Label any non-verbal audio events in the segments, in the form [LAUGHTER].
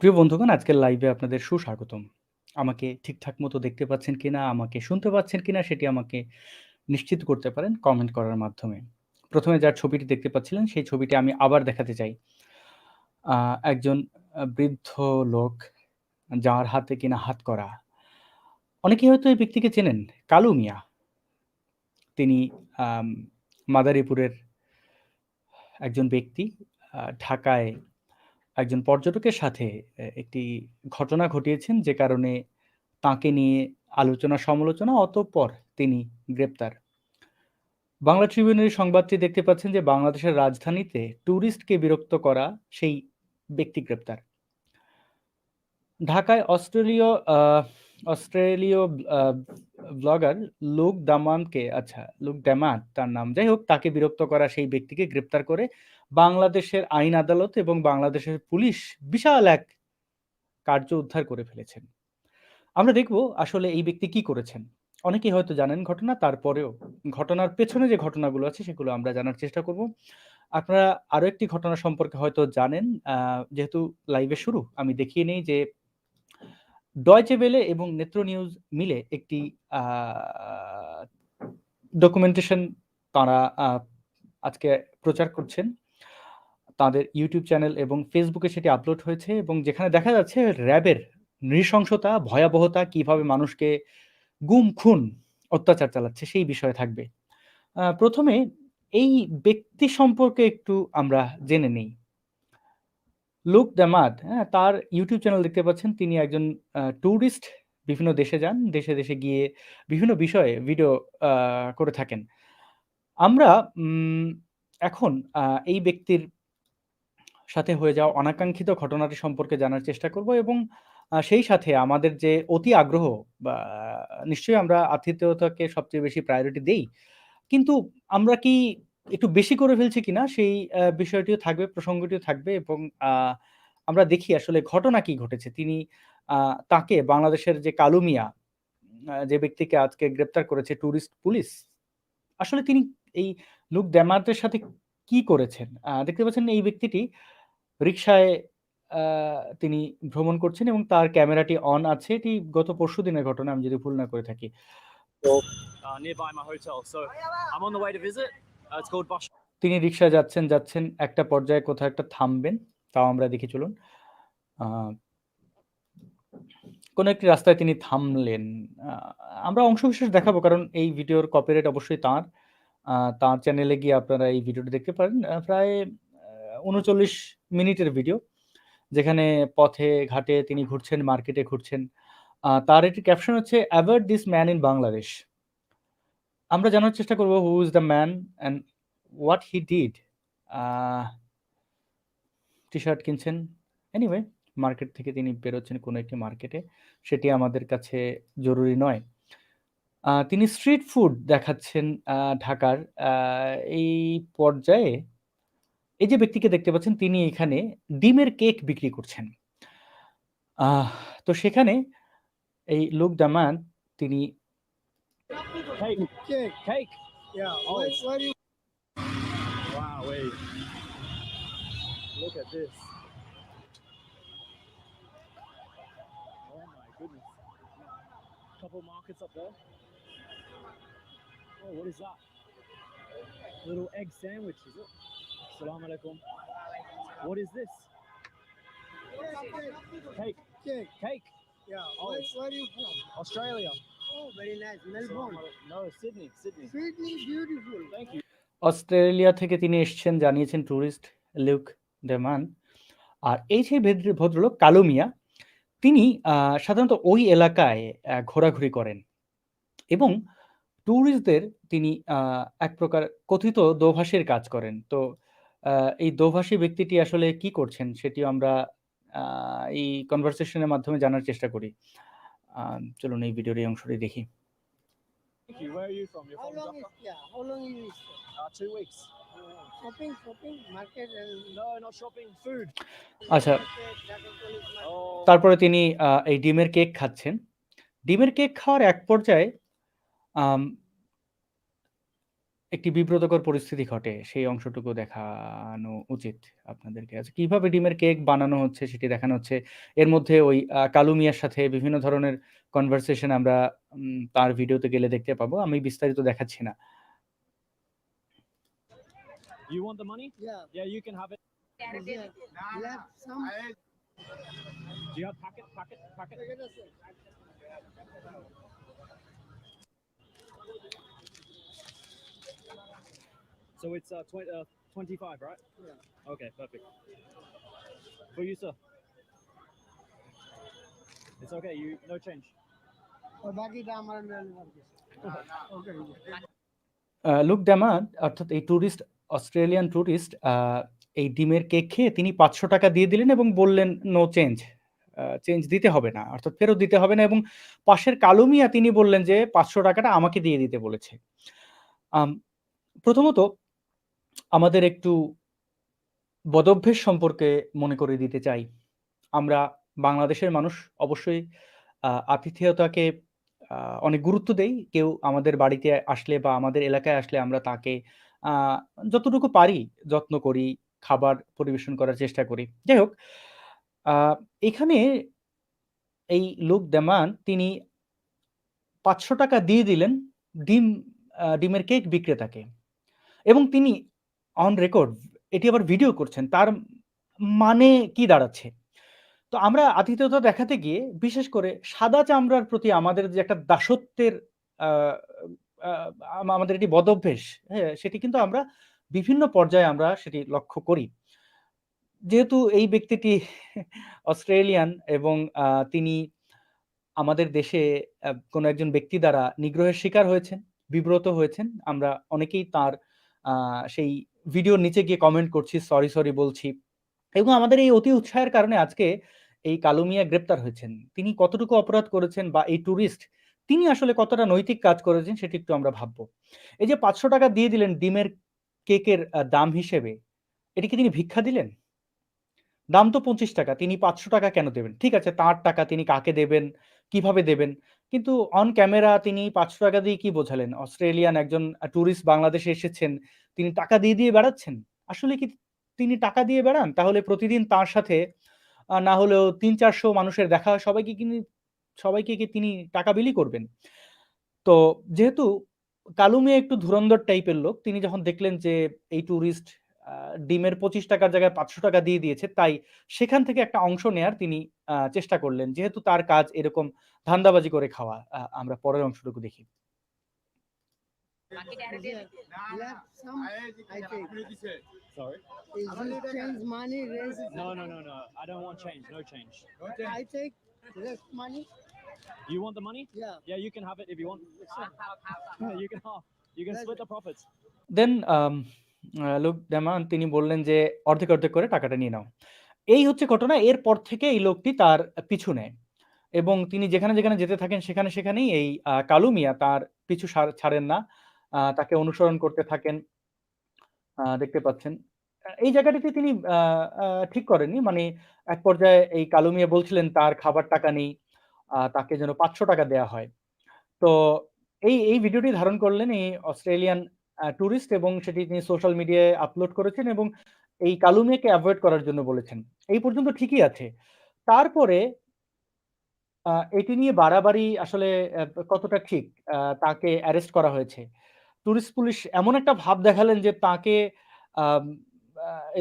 প্রিয় বন্ধুগণ, আজকের লাইভে আপনাদের সুস্বাগতম। আমাকে ঠিকঠাক মতো দেখতে পাচ্ছেন কিনা, আমাকে শুনতে পাচ্ছেন কিনা সেটি আমাকে নিশ্চিত করতে পারেন কমেন্ট করার মাধ্যমে। ১ম এ যার ছবিটি দেখতে পাচ্ছিলেন সেই ছবিটি আমি আবার দেখাতে চাই। একজন বৃদ্ধ লোক যার হাতে কিনা হাত করা অনেকে হয়তো এই ব্যক্তিকে চেনেন, কালু মিয়া। তিনি মাদারীপুরের একজন ব্যক্তি। ঢাকায় একজন পর্যটকের সাথে একটি ঘটনা ঘটিয়েছেন যে কারণে তাঁকে নিয়ে আলোচনা সমালোচনা অতঃপর তিনি গ্রেপ্তার। বাংলা ট্রিবিউনের সংবাদটি দেখতে পাচ্ছেন যে বাংলাদেশের রাজধানীতে টুরিস্টকে বিরক্ত করা সেই ব্যক্তি গ্রেপ্তার। ঢাকায় অস্ট্রেলীয় অস্ট্রেলীয় ব্লগার লুক দামানকে আচ্ছা লুক ড্যামান তার নাম। যাই হোক, তাকে বিরক্ত করা সেই ব্যক্তিকে গ্রেপ্তার করে বাংলাদেশের আইন আদালত এবং বাংলাদেশের পুলিশ বিশাল এক কার্য উদ্ধার করে ফেলেছেন। আমরা দেখব আসলে এই ব্যক্তি কি করেছেন। অনেকেই হয়তো জানেন ঘটনা, তারপরেও ঘটনার পেছনে যে ঘটনাগুলো আছে সেগুলো আমরা জানার চেষ্টা করব। আপনারা আরও একটি ঘটনা সম্পর্কে হয়তো জানেন। যেহেতু লাইভে শুরু, আমি দেখিয়ে নেই যে ডয়েচে ওয়েলে এবং নেত্র নিউজ মিলে একটি ডকুমেন্টেশন তারা আজকে প্রচার করছেন। তাদের ইউটিউব চ্যানেল এবং ফেসবুকে সেটি আপলোড হয়েছে এবং যেখানে দেখা যাচ্ছে র‍্যাবের নৃশংসতা, ভয়াবহতা কীভাবে মানুষকে গুম, খুন, অত্যাচার চালাচ্ছে সেই বিষয়ে থাকবে। প্রথমে এই ব্যক্তি সম্পর্কে একটু আমরা জেনে নেই। লুক দামাদ, হ্যাঁ? তার ইউটিউব চ্যানেল দেখতে পাচ্ছেন। তিনি একজন ট্যুরিস্ট বিভিন্ন দেশে যান। দেশে, দেশে গিয়ে বিভিন্ন বিষয়ে ভিডিও করে থাকেন। আমরা এখন এই ব্যক্তির সাথে হয়ে যাওয়া অনাকাঙ্ক্ষিত ঘটনাটি সম্পর্কে জানার চেষ্টা করব এবং সেই সাথে আমাদের যে অতি আগ্রহ বা নিশ্চয়ই আমরা আতিথেয়তাকে সবচেয়ে বেশি প্রায়োরিটি দেই। কিন্তু আমরা কি একটু বেশি করে ফেলছি কিনা সেই বিষয়টিও থাকবে, প্রসঙ্গটিও থাকবে এবং আমরা দেখি আসলে ঘটনা কি ঘটেছে। তিনি তাকে বাংলাদেশের যে কালু মিয়া, আ যে ব্যক্তিকে আজকে গ্রেপ্তার করেছে টুরিস্ট পুলিশ। আসলে তিনি এই লুক ড্যামার্টের সাথে কি করেছেন? দেখতে পাচ্ছেন এই ব্যক্তিটি রিক্সায় তিনি ভ্রমণ করছেন এবং তার ক্যামেরাটি অন আছে। এটি গত পরশু দিনের ঘটনা আমি যদি ভুল না করে থাকি। তো uh. Uh. তিনি রিক্সায় যাচ্ছেন, যাচ্ছেন। একটা পর্যায়ে কোথাও একটা থামবেন। তাও আমরা দেখি চলুন। কোন একটি রাস্তায় তিনি থামলেন। আমরা অংশবিশেষ দেখাবো কারণ এই ভিডিওর কপিরাইট অবশ্যই তাঁর। তাঁর চ্যানেলে গিয়ে আপনারা এই ভিডিওটি দেখতে পারেন। প্রায় ৩৯ মিনিটের ভিডিও। যেখানে পথে ঘাটে তিনি ঘুরছেন, মার্কেটে ঘুরছেন। তার একটি ক্যাপশন হচ্ছে "avoid this man in Bangladesh." আমরা জানার চেষ্টা করব who is the man and what he did. T-shirt কিনছেন। এনিওয়ে মার্কেট থেকে তিনি বেরোচ্ছেন কোনো একটি মার্কেটে। সেটি আমাদের কাছে জরুরি নয়। তিনি স্ট্রিট ফুড দেখাচ্ছেন ঢাকার। এই পর্যায়ে এই যে ব্যক্তিকে দেখতে পাচ্ছেন তিনি এখানে ডিমের কেক বিক্রি করছেন। তো সেখানে এই লোক দামান তিনি Assalamu alaikum. What is this? Cake. cake? Cake. Yeah. Oh. Where, where are you from? Australia. Oh, very nice. Melbourne. No, Sydney. Sydney. Sydney, beautiful. Thank you. Australia থেকে তিনি এসছেন জানিয়েছেন টুরিস্ট লুক ডেমান। আর এই যে ভদ্রলোক কালু মিয়া, তিনি সাধারণত ওই এলাকায় ঘোরাঘুরি করেন। এবং টুরিস্টদের তিনি এক প্রকার কথিত দোভাষীর কাজ করেন। তো এই দোভাষী ব্যক্তিটি আসলে কি করছেন সেটিও আমরা এই কনভারসেশনের মাধ্যমে জানার চেষ্টা করি। চলুন এই ভিডিওর এই অংশটি দেখি। আচ্ছা তারপরে তিনি এই ডিমের কেক খাচ্ছেন। ডিমের কেক খাওয়ার এক পর্যায়ে একটি বিব্রতকর পরিস্থিতি ঘটে সেই অংশটুকু দেখানো উচিত আপনাদেরকে। আচ্ছা কীভাবে ডিমের কেক বানানো হচ্ছে সেটি দেখানো হচ্ছে। এর মধ্যে ওই কালু মিয়ার সাথে বিভিন্ন ধরনের কনভারসেশন আমরা তার ভিডিওতে গেলে দেখতে পাবো। আমি বিস্তারিত দেখাচ্ছি না। You want the money? Yeah. Yeah, you can have it. Yeah. Left some. Do you have packet? Packet? Packet? Packet আছে? So it's uh, tw- uh 25, right? Yeah. Okay, perfect. For you, sir. It's okay. You no change. বাকিটা আমার ওকে look ড্যামান্ড অর্থাৎ এই tourist Australian tourist আ এই ডিমের cake খেয়ে তিনি ৳৫০০ দিয়ে দিলেন এবং বললেন নো চেঞ্জ। চেঞ্জ দিতে হবে না। অর্থাৎ ফেরত দিতে হবে না এবং পাশের কালু মিয়া তিনি বললেন যে পাঁচশো টাকাটা আমাকে দিয়ে দিতে বলেছে। প্রথমত আমাদের একটু বদঅভ্যাস সম্পর্কে মনে করিয়ে দিতে চাই। আমরা বাংলাদেশের মানুষ অবশ্যই আতিথেয়তাকে অনেক গুরুত্ব দেই। কেউ আমাদের বাড়িতে আসলে বা আমাদের এলাকায় আসলে আমরা তাকে যতটুকু পারি যত্ন করি, খাবার পরিবেশন করার চেষ্টা করি। যাই হোক, এখানে এই লুক দেমান তিনি ৳৫০০ দিয়ে দিলেন ডিম ডিমের কেক বিক্রেতাকে। এবং তিনি অন রেকর্ড এটি আবার ভিডিও করছেন। তার মানে কি দাঁড়াচ্ছে? তো আমরা আতিথ্যতা দেখাতে গিয়ে বিশেষ করে সাদা চামড়ার প্রতি আমাদের যে একটা দাসত্বের আমাদের এটি বদঅভ্যাস, হ্যাঁ? সেটি কিন্তু আমরা বিভিন্ন পর্যায়ে আমরা সেটি লক্ষ্য করি। যেহেতু এই ব্যক্তিটি অস্ট্রেলিয়ান এবং তিনি আমাদের দেশে কোনো একজন ব্যক্তি দ্বারা নিগ্রহের শিকার হয়েছেন, বিব্রত হয়েছেন। আমরা অনেকেই তার সেই ভিডিওর নিচে গিয়ে কমেন্ট করছি, সরি, সরি বলছি। এবং আমাদের এই অতি উৎসাহের কারণে আজকে এই কালু মিয়া গ্রেপ্তার হয়েছেন। তিনি কতটুকু অপরাধ করেছেন বা এই টুরিস্ট তিনি আসলে কতটা নৈতিক কাজ করেছেন সেটি একটু আমরা ভাববো। এই যে ৳৫০০ দিয়ে দিলেন ডিমের কেকের দাম হিসেবে, এটি কি তিনি ভিক্ষা দিলেন? দাম তো ৳২৫ তিনি ৳৫০০ কেন দেবেন? ঠিক আছে তাঁর টাকা তিনি কাকে দেবেন, কীভাবে দেবেন? কিন্তু অন ক্যামেরা তিনি ৳৫০০ দিয়ে কি বোঝালেন? অস্ট্রেলিয়ান একজন আ টুরিস্ট বাংলাদেশে এসেছেন, তিনি টাকা দিয়ে, দিয়ে বেড়াচ্ছেন? আসলে কি তিনি টাকা দিয়ে বেড়ান? তাহলে প্রতিদিন তার সাথে না হলেও ৩-৪০০ মানুষের দেখা সবাইকে কিনি সবাইকে কি তিনি টাকা বিলি করবেন? তো যেহেতু কালু মিয়া একটু ধুরন্ধর টাইপের লোক, তিনি যখন দেখলেন যে এই টুরিস্ট আ ডিমের পঁচিশ টাকার জায়গায় ৳৫০০ দিয়ে দিয়েছে, তাই সেখান থেকে একটা অংশ নেয়ার তিনি চেষ্টা করলেন। যেহেতু তার কাজ এরকম ধান্দাবাজি করে খাওয়া। আমরা পরের অংশটুকু দেখি। Left some. I take. Sorry. Is change money, raise. No, no, no, no. I don't want change. No change. I take less money. You want the money? Yeah. Yeah, you can have it if you want. you can half. You can split the profits. Then um ah look damn man তিনি বললেন যে অর্ধেক, অর্ধেক করে টাকাটা নিয়ে নাও। এই হচ্ছে ঘটনা। এরপর থেকে এই লোকটি তার পিছু নেয়। এবং তিনি যেখানে, যেখানে যেতে থাকেন সেখানে, সেখানেই এই আ কালু মিয়া তার পিছু ছাড়েন না। তাকে অনুসরণ করতে থাকেন। দেখতে পাচ্ছেন। এই জায়গাটিতে তিনি ঠিক করেননি। মানে এক পর্যায়ে এই কালু মিয়া বলছিলেন তার খাবার টাকা নেই। তাকে যেন ৳৫০০ দেয়া হয়। তো এই, এই ভিডিওটি ধারণ করলেন এই অস্ট্রেলিয়ান টুরিস্ট এবং সেটি তিনি সোশ্যাল মিডিয়ায় আপলোড করেছেন এবং এই কালু মিয়াকে এভয়েড করার জন্য বলেছেন। এই পর্যন্ত ঠিকই আছে। তারপরে এটি নিয়ে বাড়াবাড়ি আসলে কতটা ঠিক তাকে অ্যারেস্ট করা হয়েছে। টুরিস্ট পুলিশ এমন একটা ভাব দেখালেন যে তাকে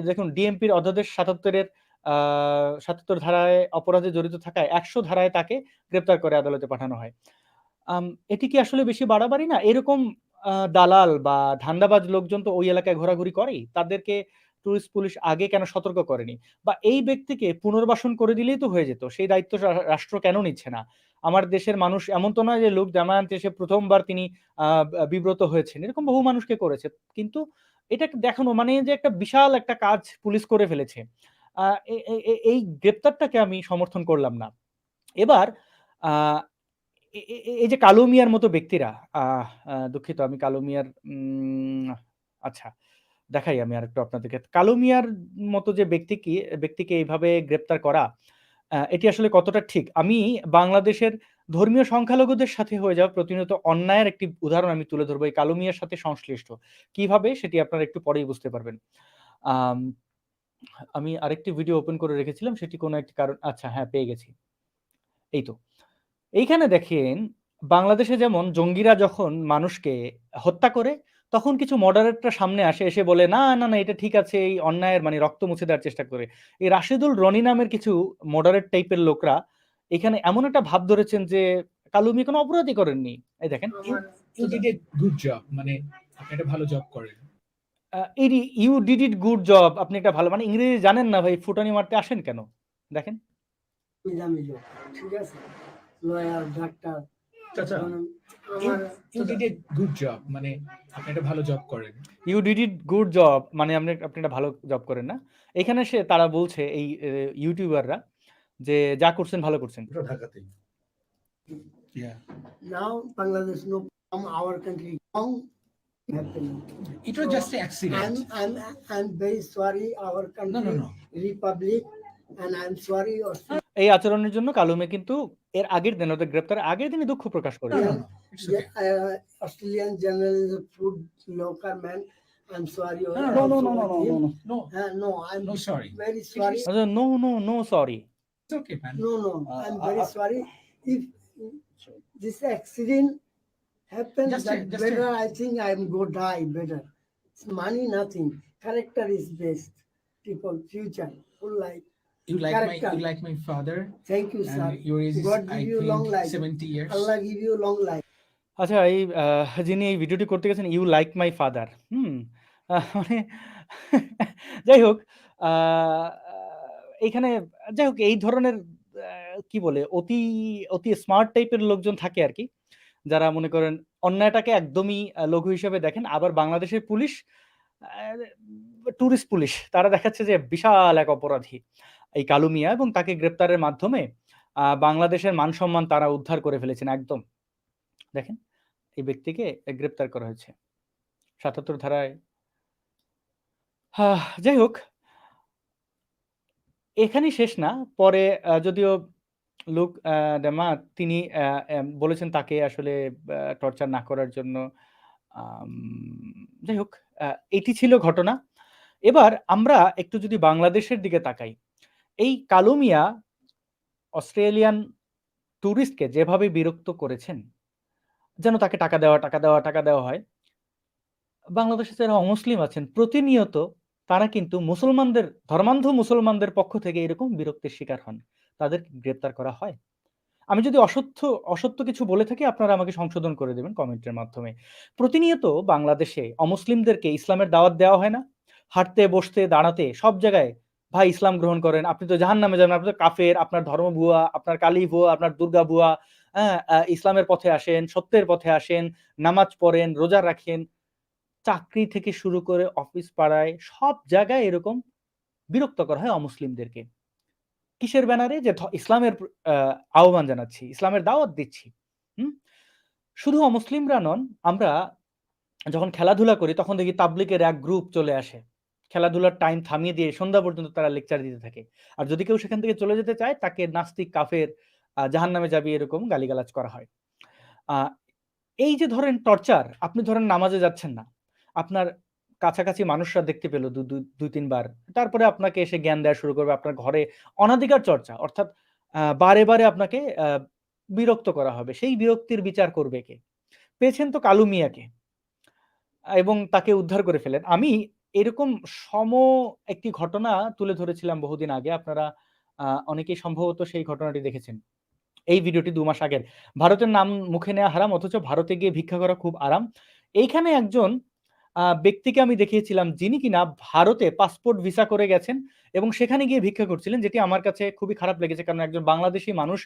দেখুন, ডিএমপির অধ্যাদেশ সাতাত্তরের সাতাত্তর ধারায় অপরাধে জড়িত থাকায় ১০০ ধারায় তাকে গ্রেপ্তার করে আদালতে পাঠানো হয়। এটি কি আসলে বেশি বাড়াবাড়ি না? এরকম দালাল বা ধান্দাবাজ লোকজন তো ওই এলাকায় ঘোরাঘুরি করেই। তাদেরকে টুরিস্ট পুলিশ আগে কেন সতর্ক করেনি? বা এই ব্যক্তিকে পুনর্বাসন করে দিলেই তো হয়ে যেত। সেই দায়িত্ব রাষ্ট্র কেন নিচ্ছে না? আমার দেশের মানুষ এমন তো নয় যে লোক জামায়াত এসে প্রথমবার তিনি বিব্রত হয়েছেন। এরকম বহু মানুষকে করেছে। কিন্তু এটা দেখানো মানে যে একটা বিশাল একটা কাজ পুলিশ করে ফেলেছে। এই গ্রেপ্তারটাকে আমি সমর্থন করলাম না। এবার এই যে কালু মিয়ার মতো ব্যক্তিরা দুঃখিত আমি কালু মিয়ার আচ্ছা দেখাই আমি আরেকটু আপনাদেরকে। কালু মিয়ার মতো যে ব্যক্তি কি, ব্যক্তিকে এইভাবে গ্রেপ্তার করা এটি আসলে কতটা ঠিক? আমি বাংলাদেশের ধর্মীয় সংখ্যালঘুদের সাথে হয়ে যাওয়া প্রতিনিয়ত অন্যায়ের একটি উদাহরণ আমি তুলে ধরবো এই কালো মিয়ার সাথে সংশ্লিষ্ট। কীভাবে সেটি আপনারা একটু পরেই বুঝতে পারবেন। আমি আরেকটি ভিডিও ওপেন করে রেখেছিলাম সেটি কোনো একটি কারণ আচ্ছা হ্যাঁ, পেয়ে গেছি। এই তো। এইখানে দেখেন বাংলাদেশে যেমন জঙ্গিরা যখন মানুষকে হত্যা করে তখন কিছু মডারেটরা সামনে আসে এসে বলে, "না, না, না এটা ঠিক আছে।" এই অন্যায়ের মানে রক্ত মুছে দেওয়ার চেষ্টা করে। এই রাশেদুল রনি নামের কিছু মডারেট টাইপের লোকরা এখানে এমন একটা ভাব ধরেছেন যে কালুমি কোনো অপরাধই করেননি। এই দেখেন। মানে একটা ভালো জব করেন। "You did it good job" আপনি একটা ভালো মানে ইংরেজি জানেন না ভাই ফুটানি মারতে আসেন কেন? দেখেন। ঠিক আছে লয়ার ডাক্তার জব মানে করেন। না? এখানে সে তারা বলছে এই ইউটিউবাররা যে যা করছেন ভালো করছেন। ঢাকাতে এই আচরণের জন্য কালুমে কিন্তু এর আগের দিন ওদের গ্রেপ্তারের আগের দিনই দুঃখ প্রকাশ করেছেন। no, no. Okay. uh, food local man I'm sorry No, no, no, no, with no, no, No, Uh, no I'm no sorry. very sorry আচ্ছা, "no, no, no It's okay man. no no Uh, I'm uh, very uh, sorry if this accident happens Just that just better I think I'm go die better it's money nothing character is best people future full life You like character. my you like my father thank you sir and your age is God I give you long life. 70 years. Allah give you long life আচ্ছা এই যিনি এই ভিডিওটি করতে গেছেন you like my father hmm মানে যাই হোক এইখানে যাই হোক এই ধরনের কি বলে অতি অতি স্মার্ট টাইপের লোকজন থাকে আর কি যারা মনে করেন অন্যায়টাকে একদমই লঘু হিসেবে দেখেন আবার বাংলাদেশের পুলিশ টুরিস্ট পুলিশ তারা দেখাচ্ছে যে বিশাল এক অপরাধী এই কালু মিয়া এবং তাকে গ্রেপ্তারের মাধ্যমে বাংলাদেশের মান সম্মান তারা উদ্ধার করে ফেলেছেন একদম। দেখেন, এই ব্যক্তিকে গ্রেপ্তার করা হয়েছে। সাতাত্তর ধারায়। যাই হোক। এখানেই শেষ না। পরে যদিও লুক ডেমা, তিনি বলেছেন তাকে আসলে টর্চার না করার জন্য। যাই হোক এটি ছিল ঘটনা। এবার আমরা একটু যদি বাংলাদেশের দিকে তাকাই। এই কালু মিয়া অস্ট্রেলিয়ান ট্যুরিস্টকে যেভাবে বিরক্ত করেছেন, যেন তাকে টাকা দেওয়া টাকা দেওয়া টাকা দেওয়া হয়। বাংলাদেশে যারা অমুসলিম আছেন, প্রতিনিয়ত তারা কিন্তু মুসলমানদের, ধর্মান্ধ মুসলমানদের পক্ষ থেকে এরকম বিরক্তির শিকার হন। তাদের গ্রেপ্তার করা হয়। আমি যদি অসত্য অসত্য কিছু বলে থাকি, আপনারা আমাকে সংশোধন করে দেবেন কমেন্টের মাধ্যমে। প্রতিনিয়ত বাংলাদেশে অমুসলিমদেরকে ইসলামের দাওয়াত দেওয়া হয় না। হাঁটতে, বসতে, দাঁড়াতে সব জায়গায় ভাই ইসলাম গ্রহণ করেন। আপনি তো জাহান নামে যাবেন আপনি তো কাফের আপনার ধর্ম ভুয়া আপনার কালী ভুয়া আপনার দুর্গা ভুয়া হ্যাঁ ইসলামের পথে আসেন সত্যের পথে আসেন নামাজ পড়েন রোজা রাখেন চাকরি থেকে শুরু করে অফিস পাড়ায় সব জায়গায় এরকম বিরক্ত করা হয় অমুসলিমদেরকে। কিসের ব্যানারে? যে ইসলামের আহ, আহ্বান জানাচ্ছি ইসলামের দাওয়াত দিচ্ছি। হুম? শুধু অমুসলিমরা নন আমরা যখন খেলাধুলা করি তখন দেখি তাবলিকের এক গ্রুপ চলে আসে। খেলাধুলার টাইম থামিয়ে দিয়ে সন্ধ্যা পর্যন্ত তারা লেকচার দিতে থাকে। আর যদি কেউ সেখান থেকে চলে যেতে চায়, তাকে নাস্তিক কাফের জাহান নামে যাবি এরকম গালিগালাজ করা হয়। এই যে ধরেন টর্চার আপনি ধরেন নামাজে যাচ্ছেন না। আপনার কাছাকাছি মানুষরা দেখতে পেল দুই তিনবার তারপরে আপনাকে এসে জ্ঞান দেওয়া শুরু করবে, আপনার ঘরে অনাধিকার চর্চা। অর্থাৎ বারে বারে আপনাকে বিরক্ত করা হবে। সেই বিরক্তির বিচার করবে কে? পেয়েছেন তো কালু মিয়াকে। এবং তাকে উদ্ধার করে ফেলেন। আমি এরকম সম একটি ঘটনা তুলে ধরেছিলাম বহুদিন আগে। আপনারা অনেকেই সম্ভবত সেই ঘটনাটি দেখেছেন। এই ভিডিওটি দু মাস আগের। ভারতের নাম মুখে নেওয়া হারাম, অথচ ভারতে গিয়ে ভিক্ষা করা খুব আরাম। এইখানে একজন ব্যক্তিকে আমি দেখিয়েছিলাম যিনি কিনা ভারতে পাসপোর্ট ভিসা করে গেছেন এবং সেখানে গিয়ে ভিক্ষা করছিলেন, যেটি আমার কাছে খুবই খারাপ লেগেছে। কারণ একজন বাংলাদেশি মানুষ,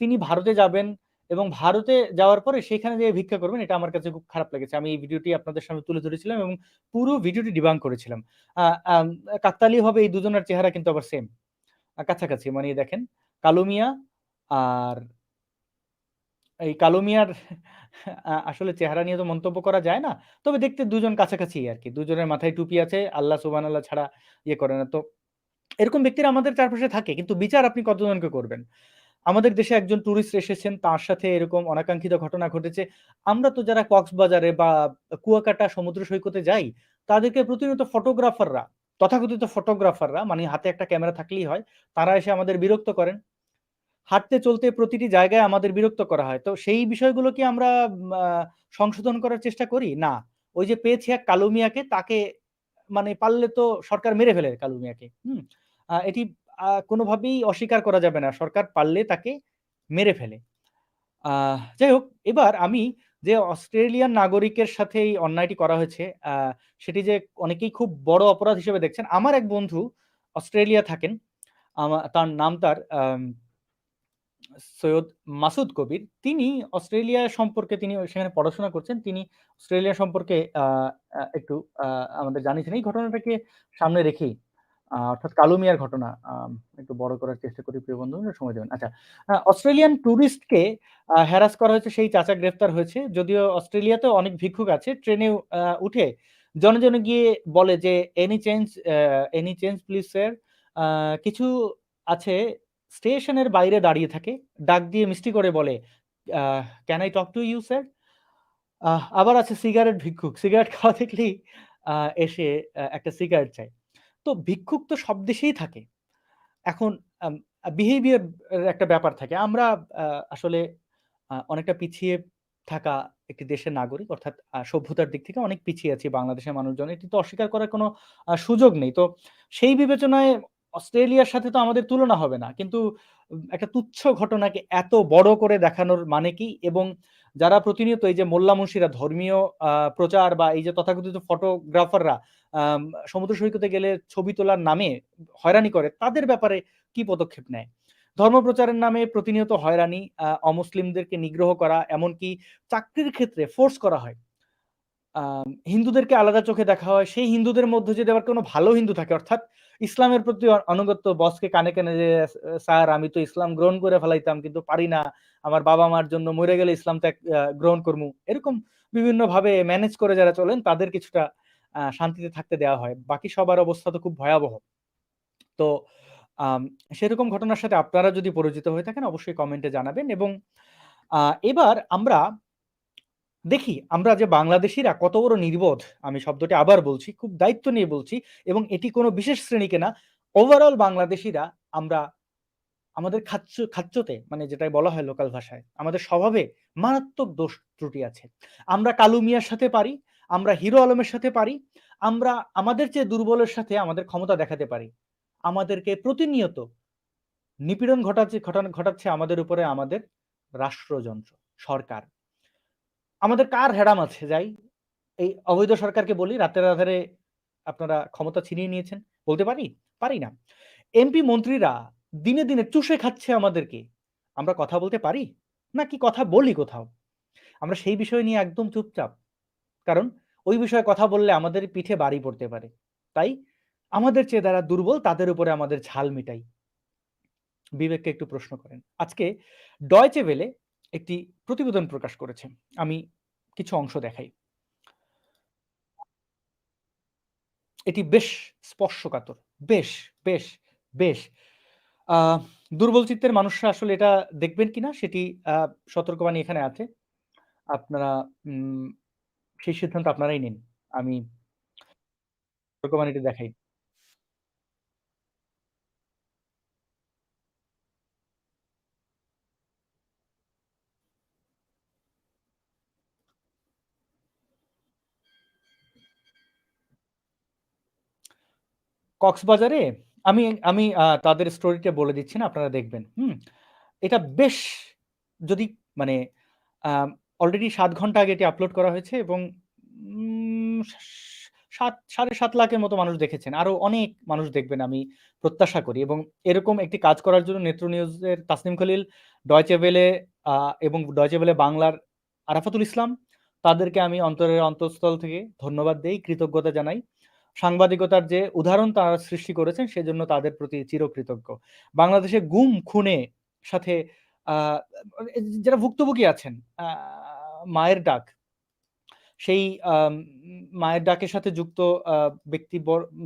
তিনি ভারতে যাবেন এবং ভারতে যাওয়ার পরে সেখানে গিয়ে ভিক্ষা করবেন, এটা আমার কাছে খুব খারাপ লেগেছে। আমি এই ভিডিওটি আপনাদের সামনে তুলে ধরেছিলাম এবং পুরো ভিডিওটি ডিবাং করেছিলাম। কাকতালীয় হবে এই দুজনের চেহারা কিন্তু আবার সেম কাছাকাছি মানে দেখেন, কালো মিয়া আর এই কালো মিয়ার আসলে চেহারা নিয়ে তো মন্তব্য করা যায় না, তবে দেখতে দুজন কাছাকাছি আর কি। দুজনের মাথায় টুপি আছে, আল্লাহ সুবান আল্লাহ ছাড়া ইয়ে করে না। তো এরকম ব্যক্তিরা আমাদের চারপাশে থাকে, কিন্তু বিচার আপনি কতজনকে করবেন? আমাদের দেশে একজন ট্যুরিস্ট এসেছেন, তার সাথে এরকম অনাকাঙ্ক্ষিত ঘটনা ঘটেছে। আমরা তো যারা কক্সবাজারে বা কুয়াকাটা সমুদ্র সৈকতে যাই, তাদেরকে প্রতিনিয়ত ফটোগ্রাফাররা তথাকথিত ফটোগ্রাফাররা মানে হাতে একটা ক্যামেরা থাকলেই হয়, তারা এসে আমাদের বিরক্ত করেন। হাঁটতে চলতে প্রতিটি জায়গায় আমাদের বিরক্ত করা হয়। তো সেই বিষয়গুলো কি আমরা সংশোধন করার চেষ্টা করি? না। ওই যে পেয়েছি এক কালুমিয়াকে তাকে মানে পারলে তো সরকার মেরে ফেলে কালু মিয়াকে। হুম। এটি কোনোভাবেই অস্বীকার করা যাবে না। সরকার পারলে তাকে মেরে ফেলে। যাই হোক, এবার আমি যে অস্ট্রেলিয়ান নাগরিকের সাথে এই অন্যায়টি করা হয়েছে সেটি যে অনেকেই খুব বড় অপরাধ হিসেবে দেখছেন। আমার এক বন্ধু অস্ট্রেলিয়া থাকেন তার নাম তার সৈয়দ মাসুদ কবির। তিনি অস্ট্রেলিয়া সম্পর্কে তিনি সেখানে পড়াশোনা করছেন। তিনি অস্ট্রেলিয়া সম্পর্কে একটু আমাদের জানিয়েছেন। এই ঘটনাটাকে সামনে রেখেই অর্থাৎ কালুমিয়ার ঘটনা একটু বড় করার চেষ্টা করি, প্রিয় বন্ধু, সময় দেবেন। আচ্ছা অস্ট্রেলিয়ান ট্যুরিস্টকে হ্যারাস করা হয়েছে, সেই চাচা গ্রেফতার হয়েছে। যদিও অস্ট্রেলিয়াতে অনেক ভিক্ষুক আছে, ট্রেনে উঠে জনে জনে গিয়ে বলে যে any change any change please sir কিছু আছে, স্টেশনের বাইরে দাঁড়িয়ে থাকে, ডাক দিয়ে মিষ্টি করে বলে can I talk to you sir আবার আছে সিগারেট ভিক্ষুক। সিগারেট খাওয়া দেখলেই এসে একটা সিগারেট চাই তো ভিক্ষুক তো সব দেশেই থাকে। এখন বিহেভিয়ার একটা ব্যাপার থাকে। আমরা আসলে অনেকটা পিছিয়ে থাকা একটি দেশের নাগরিক, অর্থাৎ সভ্যতার দিক থেকে অনেক পিছিয়ে আছি বাংলাদেশের মানুষজন। এটি তো অস্বীকার করার কোনো সুযোগ নেই। তো সেই বিবেচনায় অস্ট্রেলিয়ার সাথে তো আমাদের তুলনা হবে না। কিন্তু একটা তুচ্ছ ঘটনাকে এত বড় করে দেখানোর মানে কি? এবং যারা প্রতিনিয়ত এই যে মোল্লা মুন্সিরা ধর্মীয় প্রচার বা এই যে তথাকথিত ফটোগ্রাফাররা সমুদ্র সৈকতে গেলে ছবি তোলার নামে হয়রানি করে, তাদের ব্যাপারে কি পদক্ষেপ নেয়? ধর্ম প্রচারের নামে প্রতিনিয়ত হয়রানি অমুসলিমদেরকে নিগ্রহ করা, এমনকি চাকরির ক্ষেত্রে ফোর্স করা হয়। হিন্দুদেরকে আলাদা চোখে দেখা হয়। সেই হিন্দুদের মধ্যে যদি আবার কোনো ভালো হিন্দু থাকে, অর্থাৎ ইসলামের প্রতি অনুগত্য বসকে কানে কানে যে স্যার, আমি তো ইসলাম গ্রহণ করে ফেলাইতাম, কিন্তু পারি না। আমার বাবা মার জন্য মরে গেলে ইসলাম ত্যাগ গ্রহণ করব এরকম বিভিন্ন ভাবে ম্যানেজ করে যারা চলেন, তাদের কিছুটা শান্তিতে থাকতে দেওয়া হয়। বাকি সবার অবস্থা তো খুব ভয়াবহ। তো সেরকম ঘটনার সাথে আপনারা যদি পরিচিত হয়ে থাকেন, অবশ্যই কমেন্টে জানাবেন। এবং এবার আমরা দেখি আমরা যে বাংলাদেশিরা কত বড় নির্বোধ, আমি শব্দটি আবার বলছি, খুব দায়িত্ব নিয়ে বলছি এবং এটি কোনো বিশেষ শ্রেণীকে না ওভারঅল বাংলাদেশিরা আমরা আমাদের খাচ্ছ, খাচ্ছতে মানে যেটাই বলা হয় লোকাল ভাষায়, আমাদের স্বভাবে মারাত্মক দোষ ত্রুটি আছে। আমরা কালু মিয়ার সাথে পারি, আমরা হিরো আলমের সাথে পারি, আমরা আমাদের চেয়ে দুর্বলের সাথে আমাদের ক্ষমতা দেখাতে পারি। আমাদেরকে প্রতিনিয়ত নিপীড়ন ঘটাচ্ছে, ঘটান, ঘটাচ্ছে আমাদের উপরে আমাদের রাষ্ট্রযন্ত্র, সরকার। আমাদের কার হ্যাডাম আছে? যাই, এই অবৈধ সরকারকে বলি, রাতের আধারে আপনারা ক্ষমতা ছিনিয়ে নিয়েছেন। বলতে পারি? পারি না। এমপি মন্ত্রীরা দিনে দিনে চুষে খাচ্ছে আমাদেরকে। আমরা কথা বলতে পারি? না কি কথা বলি কোথাও? আমরা সেই বিষয় নিয়ে একদম চুপচাপ। কারণ ওই বিষয়ে কথা বললে আমাদের পিঠে বাড়ি পড়তে পারে। তাই আমাদের চেয়ে যারা দুর্বল, তাদের উপরে আমাদের ঝাল মিটাই। বিবেককে একটু প্রশ্ন করেন। আজকে ডয়চে ভেলে একটি প্রতিবেদন প্রকাশ করেছে। আমি কিছু অংশ দেখাই। এটি বেশ স্পর্শকাতর। বেশ বেশ বেশ। দুর্বল চিত্তের মানুষরা আসলে এটা দেখবেন কিনা সেটি সতর্কবাণী এখানে আছে। আপনারা সেই সিদ্ধান্ত আপনারাই নিন। আমি সতর্কবাণীটি দেখাই। কক্সবাজারে আমি আমি তাদের স্টোরিটা বলে দিচ্ছি না, আপনারা দেখবেন। হুম? এটা বেশ যদি মানে অলরেডি সাত ঘণ্টা আগে এটি আপলোড করা হয়েছে এবং সাত, সাড়ে সাত লাখের মতো মানুষ দেখেছেন। আরও অনেক মানুষ দেখবেন আমি প্রত্যাশা করি এবং এরকম একটি কাজ করার জন্য নেত্র নিউজের তাসনিম খলিল ডয়চে ভেলে এবং ডয়চে ভেলে বাংলার আরাফাতুল ইসলাম, তাদেরকে আমি অন্তরের অন্তঃস্থল থেকে ধন্যবাদ দেই, কৃতজ্ঞতা জানাই। সাংবাদিকতার যে উদাহরণ তারা সৃষ্টি করেছেন সেজন্য তাদের প্রতি চিরকৃতজ্ঞ। বাংলাদেশে গুম খুনে সাথে যারা ভুক্তভোগী আছেন মায়ের ডাক সেই মায়ের ডাকের সাথে যুক্ত ব্যক্তি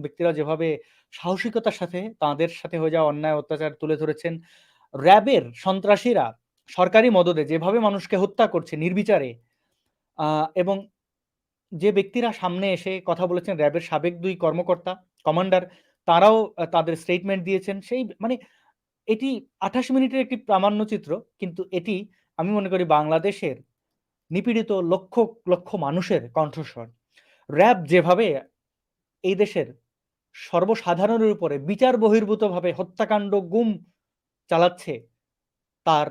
ব্যক্তিরা যেভাবে সাহসিকতার সাথে তাদের সাথে হয়ে যাওয়া অন্যায় অত্যাচার তুলে ধরেছেন, র‍্যাবের সন্ত্রাসীরা সরকারি মদদে যেভাবে মানুষকে হত্যা করছে নির্বিচারে এবং যে ব্যক্তিরা সামনে এসে কথা বলেছেন র‍্যাবের সাবেক দুই কর্মকর্তা, কমান্ডার তারাও তাদের স্টেটমেন্ট দিয়েছেন। সেই মানে এটি ২৮ মিনিটের একটি প্রামাণ্য চিত্র কিন্তু এটি আমি মনে করি বাংলাদেশের নিপীড়িত লক্ষ, লক্ষ মানুষের কণ্ঠস্বর। র‍্যাব যেভাবে এই দেশের সর্বসাধারণের উপরে বিচার বহির্ভূতভাবে হত্যাকাণ্ড, গুম চালাচ্ছে, তার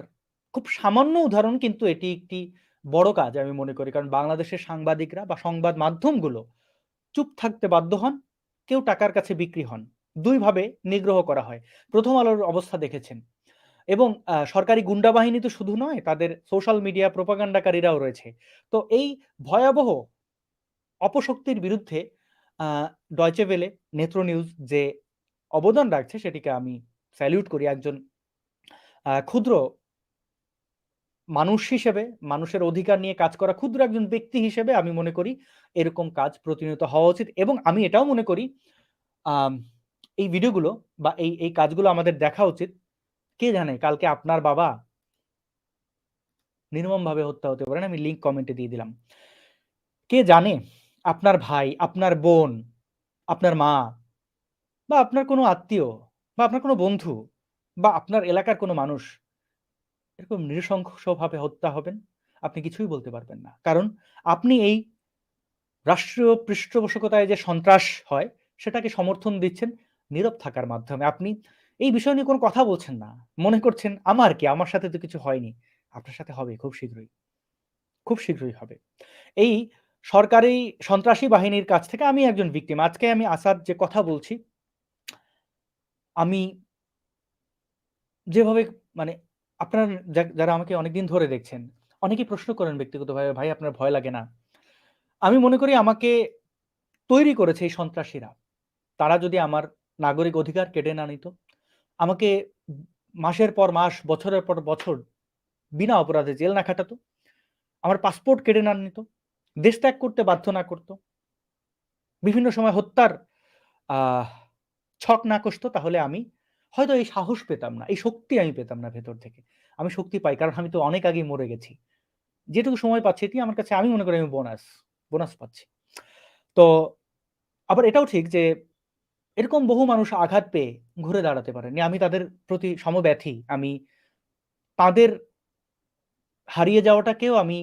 খুব সামান্য উদাহরণ কিন্তু এটি একটি বড় কাজ আমি মনে করি। কারণ বাংলাদেশের সাংবাদিকরা বা সংবাদ মাধ্যমগুলো চুপ থাকতে বাধ্য হন, কেউ টাকার কাছে বিক্রি হন। ২ ভাবে নিগ্রহ করা হয়। প্রথম আলোর অবস্থা দেখেছেন। এবং সরকারি গুন্ডা বাহিনী তো শুধু নয়, তাদের সোশ্যাল মিডিয়া প্রোপাগান্ডাকারীরাও রয়েছে। তো এই ভয়াবহ অপশক্তির বিরুদ্ধে ডয়চে ভেলে, নেত্র নিউজ যে অবদান রাখছে সেটিকে আমি স্যালিউট করি। একজন ক্ষুদ্র মানুষ হিসেবে, মানুষের অধিকার নিয়ে কাজ করা ক্ষুদ্র একজন ব্যক্তি হিসেবে আমি মনে করি এরকম কাজ প্রতিনিয়ত হওয়া উচিত এবং আমি এটাও মনে করি এই ভিডিওগুলো বা এই, এই কাজগুলো আমাদের দেখা উচিত। কে জানে কালকে আপনার বাবা নির্মমভাবে হত্যা হতে পারেন। আমি লিঙ্ক কমেন্টে দিয়ে দিলাম। কে জানে আপনার ভাই, আপনার বোন, আপনার মা বা আপনার কোনো আত্মীয় বা আপনার কোনো বন্ধু বা আপনার এলাকার কোনো মানুষ এরকম নৃশংসভাবে হত্যা হবেন, আপনি কিছুই বলতে পারবেন না। কারণ আপনি এই রাষ্ট্রীয় পৃষ্ঠপোষকতায় যে সন্ত্রাস হয়, সেটাকে সমর্থন দিচ্ছেন নীরব থাকার মাধ্যমে। আপনি এই বিষয় নিয়ে কোনো কথা বলছেন না। মনে করছেন আমার কি? আমার সাথে তো কিছু হয়নি। আপনার সাথে হবে খুব শীঘ্রই। খুব শীঘ্রই হবে। এই সরকারি সন্ত্রাসী বাহিনীর কাছ থেকে আমি একজন ভিকটিম। আজকে আমি আসাদ যে কথা বলছি আমি যেভাবে মানে আপনার যারা আমাকে অনেকদিন ধরে দেখছেন, অনেকেই প্রশ্ন করেন ব্যক্তিগতভাবে, "ভাই আপনার ভয় লাগে না?" আমি মনে করি আমাকে তৈরি করেছে এই সন্ত্রাসীরা। তারা যদি আমার নাগরিক অধিকার কেড়ে না নিত, আমাকে মাসের পর মাস, বছরের পর বছর বিনা অপরাধে জেল না খাটাতো, আমার পাসপোর্ট কেড়ে না নিত, দেশ ত্যাগ করতে বাধ্য না করত, বিভিন্ন সময় হত্যার ছক না কষত, তাহলে আমি হয়তো এই সাহস পেতাম না। এই শক্তি আমি পেতাম না ভেতর থেকে। আমি শক্তি পাই কারণ আমি তো অনেক আগেই মরে গেছি। যেটুকু সময় পাচ্ছি এটি আমার কাছে আমি মনে করি আমি বোনাস, বোনাস পাচ্ছি। তো আবার এটাও ঠিক যে এরকম বহু মানুষ আঘাত পেয়ে ঘুরে দাঁড়াতে পারেনি। আমি তাদের প্রতি সমব্যথী। আমি তাদের হারিয়ে যাওয়াটাকেও আমি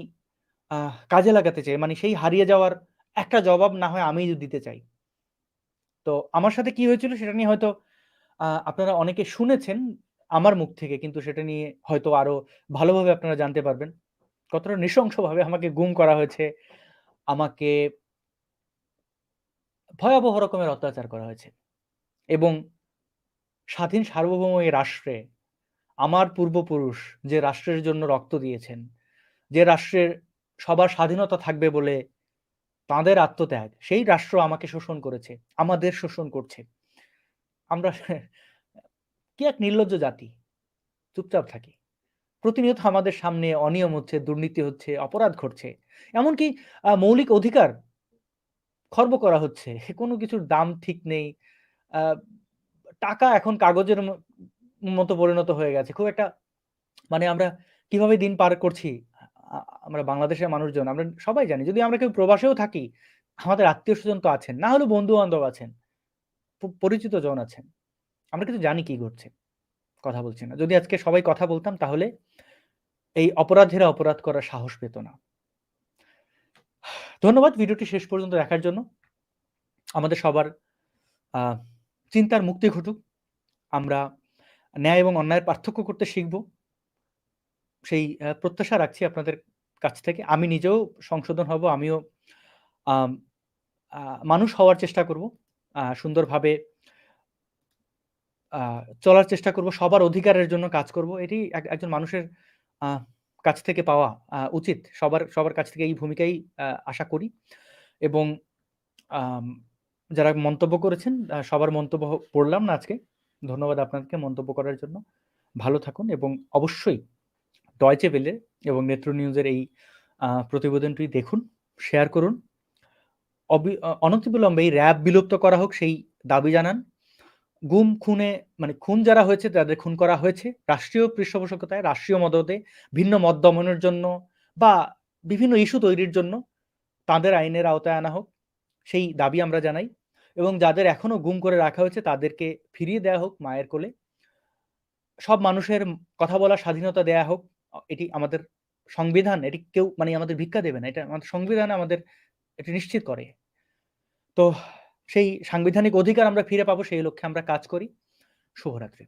কাজে লাগাতে চাই। মানে সেই হারিয়ে যাওয়ার একটা জবাব না হয় আমিই দিতে চাই। তো আমার সাথে কি হয়েছিল সেটা নিয়ে হয়তো আপনারা অনেকে শুনেছেন আমার মুখ থেকে কিন্তু সেটা নিয়ে হয়তো আরও ভালোভাবে আপনারা জানতে পারবেন। কতটা নৃশংসভাবে আমাকে গুম করা হয়েছে। আমাকে ভয়াবহ রকমের অত্যাচার করা হয়েছে। এবং স্বাধীন সার্বভৌম এই রাষ্ট্রে আমার পূর্বপুরুষ যে রাষ্ট্রের জন্য রক্ত দিয়েছেন, যে রাষ্ট্রের সবার স্বাধীনতা থাকবে বলে তাঁদের আত্মত্যাগ, সেই রাষ্ট্র আমাকে শোষণ করেছে, আমাদের শোষণ করছে। আমরা [LAUGHS] কি এক নির্লজ্জ জাতি। চুপচাপ থাকি। প্রতিনিয়ত আমাদের সামনে অনিয়ম হচ্ছে, দুর্নীতি হচ্ছে, অপরাধ ঘটছে। এমনকি মৌলিক অধিকার খর্ব করা হচ্ছে। [LAUGHS] কোনো কিছুর দাম ঠিক নেই। টাকা এখন কাগজের মতো পরিণত হয়ে গেছে। খুব একটা মানে আমরা কীভাবে দিন পার করছি আমরা বাংলাদেশের মানুষজন আমরা সবাই জানি। যদি আমরা কেউ প্রবাসেও থাকি, আমাদের আত্মীয় স্বজন তো আছেন। না হলেও বন্ধু-বান্ধব আছেন। পরিচিত জন আছেন। আমরা কিন্তু জানি কি ঘটছে। কথা বলছি না। যদি আজকে সবাই কথা বলতাম, তাহলে এই অপরাধীরা অপরাধ করার সাহস পেত না। ধন্যবাদ ভিডিওটি শেষ পর্যন্ত দেখার জন্য। আমাদের সবার চিন্তার মুক্তি ঘটুক। আমরা ন্যায় এবং অন্যায়ের পার্থক্য করতে শিখব। সেই প্রত্যাশা রাখছি আপনাদের কাছ থেকে। আমি নিজেও সংশোধন হব। আমিও মানুষ হওয়ার চেষ্টা করব। সুন্দরভাবে চলার চেষ্টা করব। সবার অধিকারের জন্য কাজ করব। এটি এক, একজন মানুষের কাছ থেকে পাওয়া উচিত। সবার সবার কাছ থেকে এই ভূমিকাই আশা করি। এবং যারা মন্তব্য করেছেন সবার মন্তব্য পড়লাম না আজকে। ধন্যবাদ আপনাদেরকে মন্তব্য করার জন্য। ভালো থাকুন এবং অবশ্যই ডয়চে ভেলে এবং নেত্র নিউজের এই প্রতিবেদনটি দেখুন। শেয়ার করুন অনতিবিলম্বে এই র‍্যাব বিলুপ্ত করা হোক সেই দাবি জানান। গুম, খুনে মানে খুন যারা হয়েছে তাদের খুন করা হয়েছে। রাষ্ট্রীয় পৃষ্ঠপোষকতায়, রাষ্ট্রীয় মদতে ভিন্ন মত দমনের জন্য বা বিভিন্ন ইস্যু তৈরির জন্য তাদের আইনের আওতায় আনা হোক। সেই দাবি আমরা জানাই এবং যাদের এখনও গুম করে রাখা হয়েছে তাদেরকে ফিরিয়ে দেয়া হোক মায়ের কোলে। সব মানুষের কথা বলার স্বাধীনতা দেয়া হোক। এটি আমাদের সংবিধান, এটি কেউ মানে আমাদের ভিক্ষা দেবে না। এটা আমাদের সংবিধান আমাদের এটি নিশ্চিত করে। তো সেই সাংবিধানিক অধিকার আমরা ফিরে পাবো সেই লক্ষ্যে আমরা কাজ করি। শুভরাত্রি।